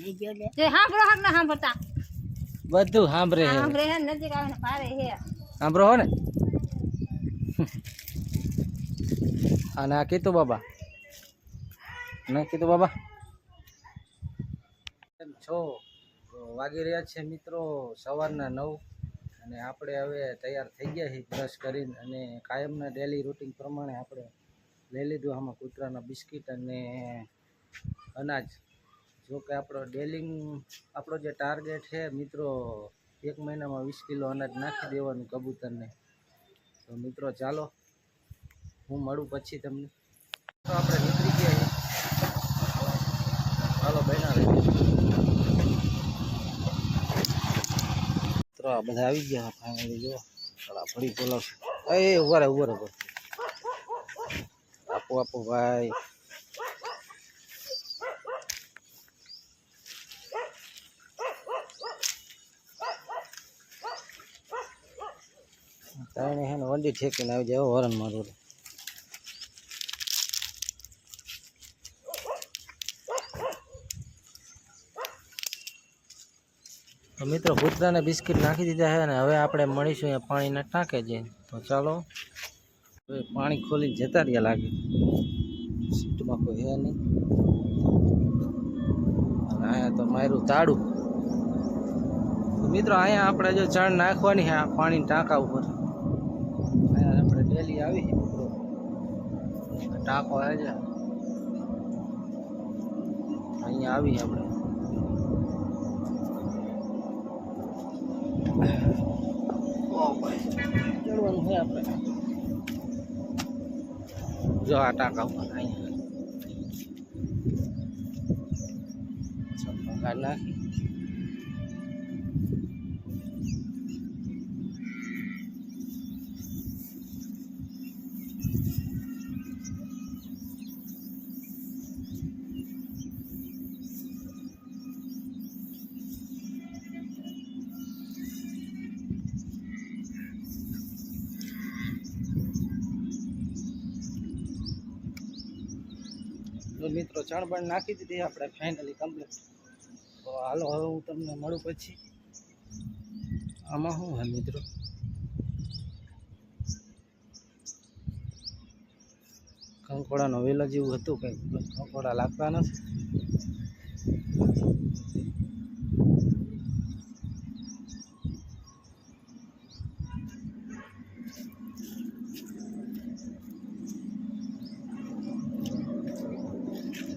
સાંભળો હક ના સાંભળતા બધું સાંભળે સાંભળે હે નજીક આવે ને ભારે હે. સાંભળો હો ને. અને આ કીધું બાબા. ના કીધું બાબા. છો? વાગી રહ્યા છે મિત્રો સવારના નવ. અને આપણે હવે તૈયાર થઈ ગયા છીએ બ્રશ કરીને. અને કાયમના ડેલી રૂટીન પ્રમાણે આપણે લઈ લીધું આમાં કૂતરાના બિસ્કિટ અને અનાજ. જો કે આપણો ડેલિંગ, આપણો જે ટાર્ગેટ છે, મિત્રો, એક મહિનામાં વીસ કિલો અનાજ નાખી દેવાનું કબૂતરને. તો મિત્રો, ચાલો, હું મળું પછી તમને. તો આપણે નીકળી ગયા. ચાલો બહેના મિત્રો, આ બધા આવી ગયા ફાઈનલી જો. થોડા ફરી બોલાવશું. એ ઊભા રહે ઊભા રહે. આપો આપો, ભાઈ. તાણે હે વંડી ઠેકીને આવી જાય હો, હરણ મારું. મિત્રો કૂતરાને બિસ્કિટ નાખી દીધા છે ને હવે આપણે મળીશું અહીંયા પાણીના ટાંકે છે તો ચાલો. હવે પાણી ખોલીને જતા રહ્યા લાગે. સીટમાં કોઈ હે નહીં. અને અહીંયા તો મારું તાળું મિત્રો અહીંયા આપણે જો ચણ નાખવાની છે આ પાણી ટાંકા ઉપર. આપણે આવી છે. મિત્રો ટાંકો આવે છે અહીંયા આવી આપણે. ચડવાનું છે આપણે. જો આ ટાંકા ઉપર અહીંયા. નાખી. મિત્રો ચણ પણ નાખી દીધી, આપણે ફાઇનલી કમ્પ્લીટ તો હાલો, હવે હું તમને મળું પછી. આમાં શું હે મિત્રો? કંકોડાનો વેલા જેવું હતું કંઈક કંકોડા લાગતા નથી.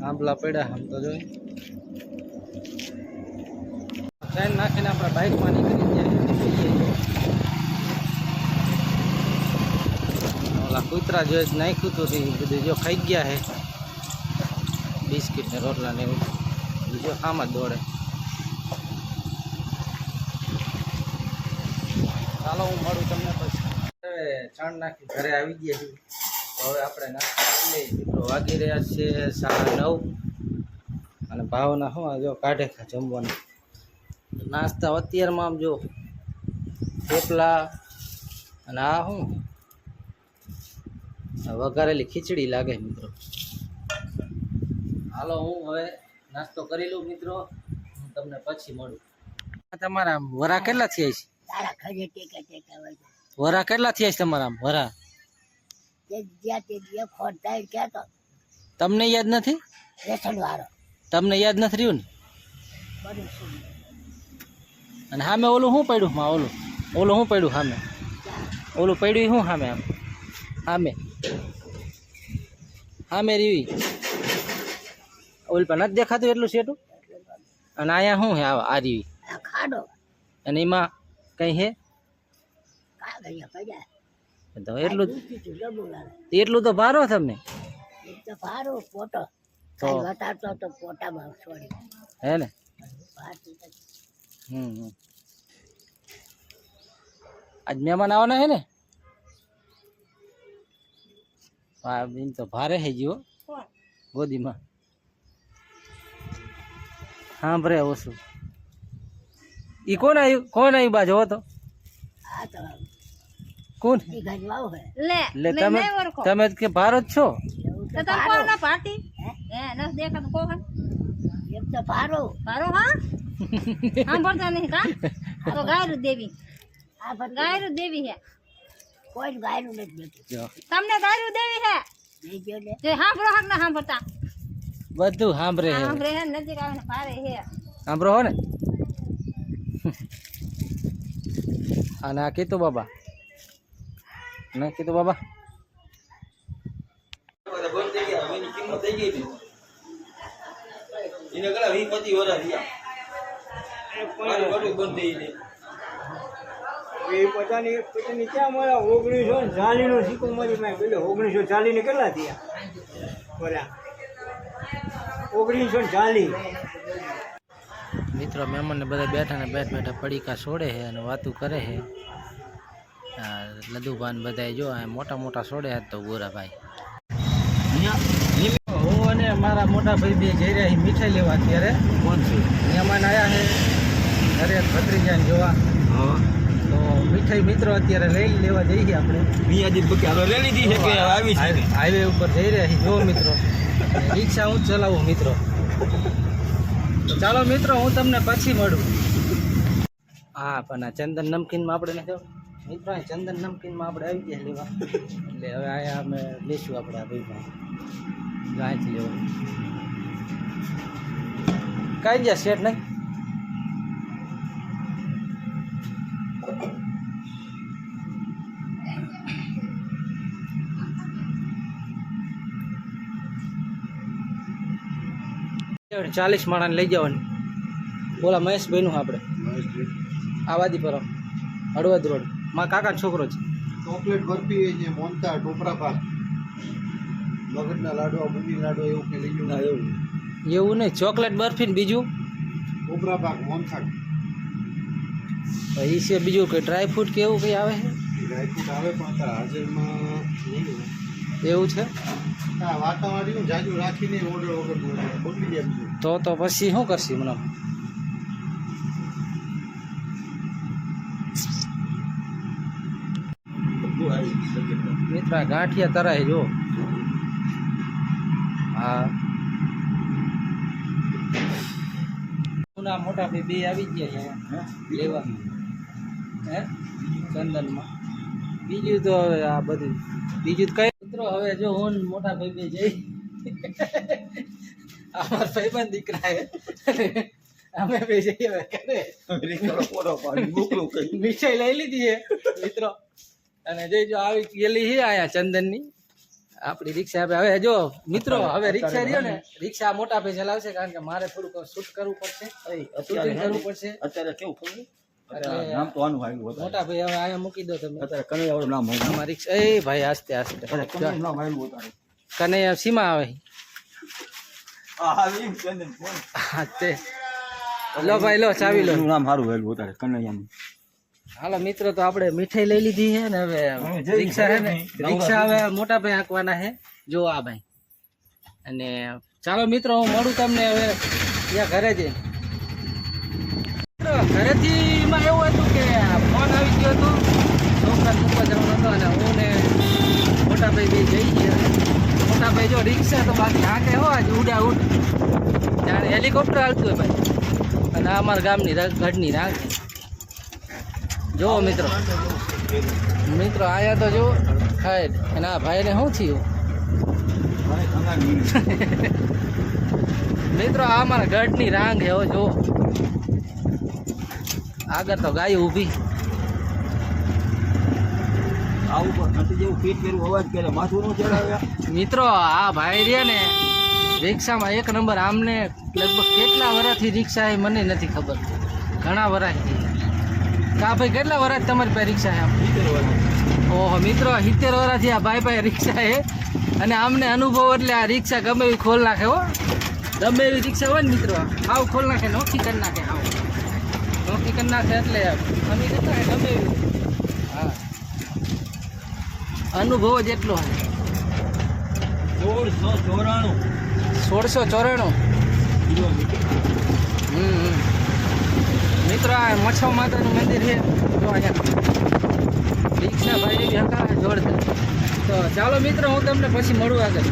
આંબલા પડ્યા આમ તો જોઈ ટ્રેન નાખીને આપણે બાઇકમાં નીકળી જાય ઓલા કૂતરા જો નાખ્યું હતું તે બધું જો ખાઈ ગયા છે બિસ્કિટ ને રોટલા ને એવું બીજો આમ જ દોડે ચાલો હું મળું તમને પછી હવે ચણ નાખી ઘરે આવી ગયા છીએ તો હવે આપણે નાસ્તો કરી મિત્રો વાગી રહ્યા છે સાડા નવ. અને ભાવના શું જો કાઢે ખા જમવાનું? નાસ્તા અત્યારમાં આમ જો થેપલા અને આ શું? વઘારેલી ખીચડી લાગે મિત્રો. હાલો હું હવે નાસ્તો કરી લઉં મિત્રો. હું તમને પછી મળું. તમારા વરા કેટલા થયા છે. વરા કેટલા થયા છે તમારા વરા? જ્યાં તે જે ખોટતા હોય ક્યાં તો તમને યાદ નથી? રેશન વાળો તમને યાદ નથી રહ્યું ને? બધું શું? અને સામે ઓલું શું પડ્યું? માં ઓલું. ઓલું શું પડ્યું સામે ઓલું પડ્યું શું સામે આમ? સામે સામે રીવી ઓલ પણ નથી દેખાતું એટલું સેટું અને અહીંયા શું હે આ રીવી ખાડો. અને એમાં કંઈ હે કાગળિયા પડ્યા. તો એટલું એટલું તો ભારો તમને? એક ભારો પોટો તો તો પોટામાં છોડી. હે ને? હમ હમ. આજ મહેમાન આવવાના હે ને? હા તો ભારે થઈ જીવો. ગોદીમાં. હા ભરે ઓછું. ઈ કોણ આવ્યું? કોણ આવ્યું બાજુ હો તો. કોણ? હે લે તમે તમે કે ભારત છો? તો તો તમે કોણ ના પાર્ટી હે નથી દેખાતું કોણ એ એક તો ભારો. ભારો હા? સાંભળતા નહીં કા? તો ગાયરું દેવી. આ બધું ગાયરું દેવી હે. કોઈ ગાયનું નથી દેતું. જો. તમને ગાયરું દેવી હે? ને. જે સાંભળો હક ના સાંભળતા બધું સાંભળે હે. સાંભળે હે નજીક આવે ને પારે હે. સાંભળો હો ને. અને આ કીધું બાબા. ના કીધું, બાબા. ઓગણીસો ને ચાલીનો સિક્કો પેલો ઓગણીસો ચાલીને કેટલા થયા બોલા ઓગણીસો ચાલી મિત્રો, મહેમાનને બધા બેઠા ને બેઠ બેઠા પડીકા છોડે છે અને વાતું કરે છે. લદુભાન બધાય જો મોટા મોટા સોડ્યા છે તો ગોરાભાઈ હું અને મારા મોટા ભાઈ બે જઈ રહ્યા મીઠાઈ લેવા અત્યારે. છે? મહેમાન આવ્યા છે. ઘરે ભત્રીજાને જોવા. હા. તો મીઠાઈ મિત્રો અત્યારે લઈ લેવા જઈએ આપણે. મિયાજી બકી લઈ લીધી છે કે આવી છે? હાઈવે ઉપર જઈ રહ્યા છીએ. જો મિત્રો. રિક્ષા હું ચલાવું મિત્રો. તો ચાલો મિત્રો હું તમને પછી મળું. હા પણ આ ચંદન નમકીનમાં આપણે નથી મિત્રો ચંદન ચંદન નમકીનમાં આપણે આવી ગયા લેવા. એટલે હવે આયા અમે લઈશું આપણે ભાઈમાં ગાયથી લેવા. કાંઈ ગયા શેઠ નહીં. ચાલીસ માણસને લઈ જવાની. બોલા મહેશભાઈનું આપણે. આવાદી પર હળવદ રોડ. મારા કાકા છોકરો છે. ચોકલેટ બરફી છે મોનતા ટોપરા ભાગ મગજના લાડવા બુંદી લાડવા એવું કે લઈ ના એવું એવું નહીં. ચોકલેટ બરફી ને બીજું? ટોપરા ભાગ મોનતા એ છે બીજું કંઈ ડ્રાય ફ્રૂટ કે એવું કંઈ આવે છે? ડ્રાયફ્રૂટ આવે પણ અત્યારે હાજરમાં નહીં એવું છે? હા વાતાવરણ જાજુ રાખીને ઓર્ડર વગર બોલી જાય તો તો પછી શું કરશે મને ગયું મિત્ર આ ગાંઠિયા તરાય જો. હા. મોટા ભાઈ બે આવી ગયા છે લેવા હે ચંદનમાં. બીજું તો હવે આ બધું. બીજું તો કઈ મિત્રો હવે જો હું મોટા ભાઈ બે જઈ. અમાર ભાઈબંધ દીકરા અમે બે જઈએ ઘરે. મીઠાઈ લઈ લીધી છે મિત્રો. અને જઈ જો આવી ગયેલી છે આયા ચંદનની આપણી રિક્ષા હવે જો મિત્રો હવે રિક્ષા રહ્યો ને રિક્ષા મોટા ભાઈ ચલાવશે કારણ કે મારે થોડુંક શૂટ કરવું પડશે. કરવું પડશે. અત્યારે કેવું ખબર? નામ તો આનું આવ્યું હતું મોટા ભાઈ હવે અહીંયા મૂકી દો તમે. અત્યારે કનૈયા વાળું નામ આવ્યું. રિક્ષા એ ભાઈ આસ્તે આસ્તે. અત્યારે નામ આવ્યું અત્યારે કને સીમા આવે? હા તે. લો ભાઈ લો ચાવી લો. નામ સારું અત્યારે કનૈયાનું. હાલો મિત્રો તો આપણે મીઠાઈ લઈ લીધી છે ને હવે રિક્ષા છે ને રિક્ષા હવે મોટા ભાઈ હાંકવાના છે. જો આ ભાઈ. અને ચાલો મિત્રો હું મળું તમને હવે ત્યાં ઘરે જઈને. ઘરેથી એમાં એવું હતું કે ફોન આવી ગયો હતો. છોકરા મૂકવા જવાનો હતો અને હું ને મોટા ભાઈ બે જઈ ગયા. મોટા ભાઈ જો રિક્ષા તો બાકી હાંકે હો ઉડ્યા ઉડા ઉડ. ત્યારે હેલિકોપ્ટર આવતું હોય ભાઈ. અને અમારા ગામની ઘરની રાખ જો મિત્રો. મિત્રો આયા તો જુઓ. ખાય. અને આ ભાઈને શું થયું? મિત્રો, આ મારા ગઢની રાંગ હે હો જો આગળ તો ગાય ઊભી. મિત્રો, આ ભાઈ રહ્યા ને, રિક્ષામાં એક નંબર. આમને લગભગ કેટલા વર્ષથી રિક્ષા એ મને નથી ખબર. ઘણા વર્ષથી કા ભાઈ કેટલા વર્ષ તમારી પાસે રિક્ષા છે? ઓહો મિત્રો સિત્તેર વર્ષથી આ ભાઈ પાસે રિક્ષા છે. અને આમને અનુભવ એટલે આ રિક્ષા ગમે એવી ખોલ નાખે હો. ગમે એવી રિક્ષા હોય ને મિત્રો આવ ખોલ નાખે નોખી કરી નાખે આવ નોખી કરી નાખે એટલે અમે જતા ગમે એવી. હા. અનુભવ જ એટલો હોય સોળસો ચોરાણું. સોળસો ચોરાણું? હમ હમ. મિત્રો, આ માતાનું મંદિર છે. તો અહીંયા રિક્ષા ભાઈ એવી હકાવે જોડતા તો ચાલો મિત્રો, હું તમને પછી મળું આગળ.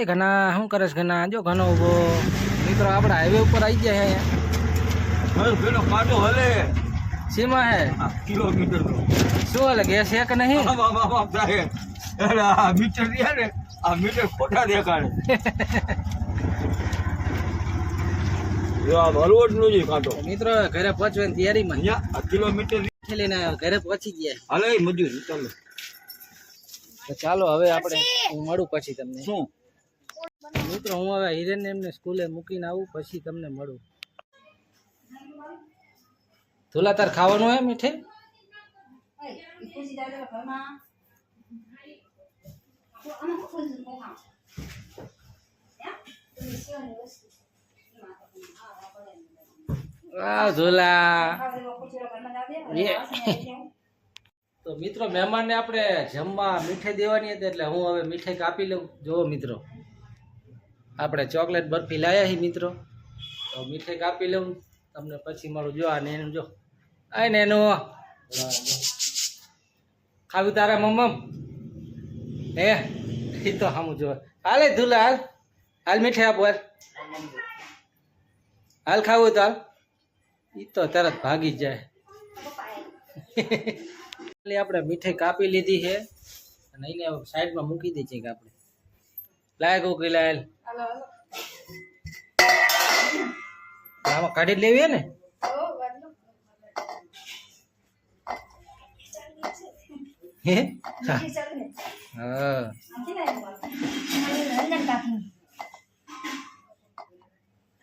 એ ઘણા શું કરે છે ઘણા જો ઘણો ઊભો. મિત્રો આપણે હાઈવે ઉપર આવી ગયા છે પેલો કાંટો હલે. સીમા હે? આ કિલોમીટર શું હલે ગેસ છે કે નહીં? આ મીટર રહ્યા ને આ મીટર ખોટા દેખાડે. જો આ હલવો જ કાંટો મિત્રો ઘરે પહોંચવાની તૈયારીમાં. કિલોમીટર લઈને ઘરે પહોંચી ગયા. હાલે મજૂર ચાલો. ચાલો હવે આપણે હું મળું પછી તમને. શું? મિત્રો હું હવે હિરેન એમને સ્કૂલે મૂકીને આવું પછી તમને મળું. ધુલા તાર ખાવાનું હે મીઠે? તો મિત્રો મહેમાનને આપણે જમવા મીઠાઈ દેવાની હતી એટલે હું હવે મીઠાઈ કાપી લઉં. જુઓ મિત્રો. આપણે ચોકલેટ બરફી લાયા છીએ મિત્રો. તો મીઠાઈ કાપી લઉં. તમને પછી મળું. જો આ એનું જો. આ નેનું. ખાવું તારા મમ્મ હે? એ તો સામું જો. હાલે ધૂલા હાલ. હાલ મીઠાઈ આપો હાલ. ખાવું તો હાલ. એ તો તરત ભાગી જાય. આપણે મીઠાઈ કાપી લીધી છે. અને એને સાઈડમાં મૂકી દઈએ છે કે આપણે. લાય કોકી લાયલ આમાં કાઢી લેવી હે ને?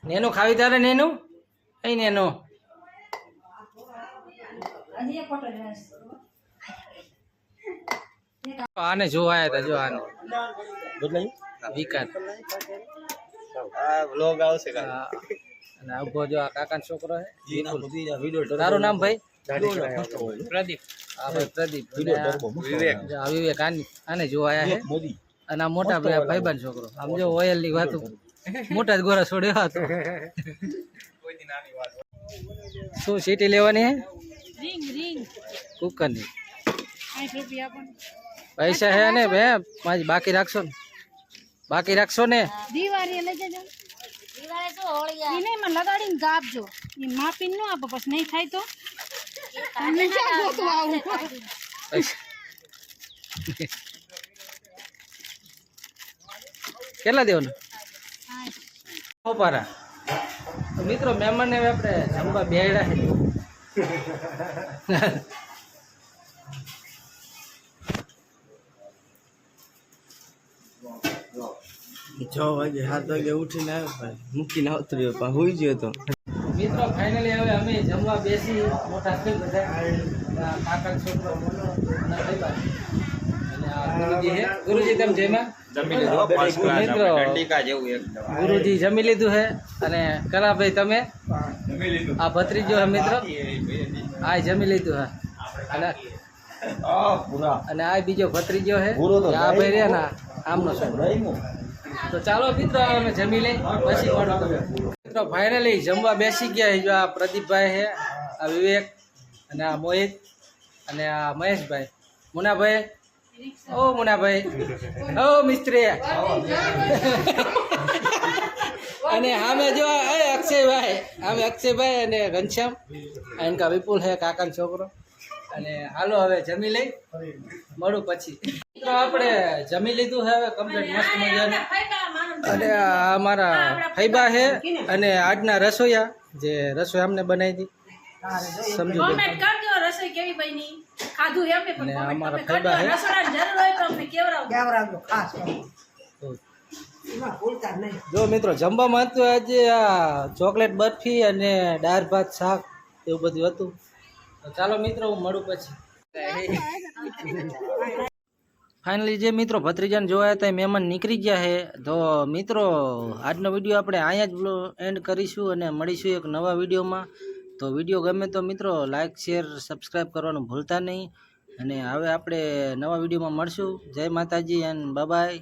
નેનું ખાવી તારે નેનું? અહીં નેનું? આને જોવા આવ્યા હતા જો આને. બદલાઈ આ વિકાસ. આ વ્લોગ આવશે કાલે. અને આ ઊભો જો આ કાકાનો છોકરો છે તારું નામ ભાઈ? પ્રદીપ. હા ભાઈ પ્રદીપ. વિવેક. આ- વિવેક આની આને જોવા આવ્યા છે. મોદી. અને આ મોટા ભાઈ ભાઈબંધ છોકરો. આમ જો ઓયલની વાતો. મોટા જ ગોરા છોડ્યો હતો શું સીટી લેવાની હે? Ring ring. કુકરની સાઠ રૂપિયા પણ પૈસા હે ને બે બાકી રાખશો ને. બાકી રાખશો ને? દિવાળી લઈ જજો. ઈ નહીં મને લગાડીને ગાપજો એ માપીને ન આપો પછી નહીં થાય તો? તમને ક્યાં ગોતવા આવું? કેટલા દેવાનું? ઓપારા તો મિત્રો મહેમાનને આપણે જમવા બેડા છે વાગે સાત વાગે ઉઠીને આવ્યો ભાઈ. મૂકીને આવતો રહ્યો પણ હોઈ ગયો તો. મિત્રો ફાઇનલી હવે અમે જમવા બેસી મોટા થઈ બધા. કાકા છોકરો મોનો ગુરુજી તમે જમી ગુરુજી જમી લીધું છે. અને કરા ભાઈ તમે આ ભત્રીજો હે મિત્રો? આ જમી લીધું હે. અને આ અને આ બીજો ભત્રીજો હે આ ભાઈ રહ્યા ના આમનો છોકરો તો ચાલો મિત્રો, અમે જમી લઈ પછી મિત્રો ફાઇનલી જમવા બેસી ગયા જો આ પ્રદીપભાઈ છે, આ વિવેક અને આ મોહિત અને આ મહેશભાઈ. મુનાભાઈ? ઓ મુનાભાઈ. ઓ મિસ્ત્રી. અને આમે જો અક્ષયભાઈ, આમે અક્ષયભાઈ અને ઘનશ્યામ. એનકા વિપુલ છે, કાકાનો છોકરો. અને હાલો હવે જમી લઈ. મળું પછી. મિત્રો આપણે જમી લીધું છે હવે કમ્પ્લીટ મસ્ત મજાનું. અને આ અમારા ફૈબા છે અને આજના રસોઈયા જે રસોઈ અમને બનાવી હતી. સમજુ બેન. કોમેન્ટ કરજો રસોઈ કેવી બની? ખાધું એમને અને અમારા જરૂર હોય તો અમને જો મિત્રો જમવામાં હતું આજે આ ચોકલેટ બરફી અને દાળ ભાત શાક એવું બધું હતું. ચાલો મિત્રો, હું મળું પછી. ફાઇનલી જે મિત્રો ભત્રીજાને જોયા હતા મહેમાન નીકળી ગયા છે. તો મિત્રો, આજનો વીડિયો આપણે અહીંયા જ એન્ડ કરીશું અને મળીશું એક નવા વિડીયોમાં. તો વીડિયો ગમે તો મિત્રો લાઇક શેર સબસ્ક્રાઈબ કરવાનું ભૂલતા નહીં. અને હવે આપણે નવા વિડીયોમાં મળશું. જય માતાજી એન્ડ બાય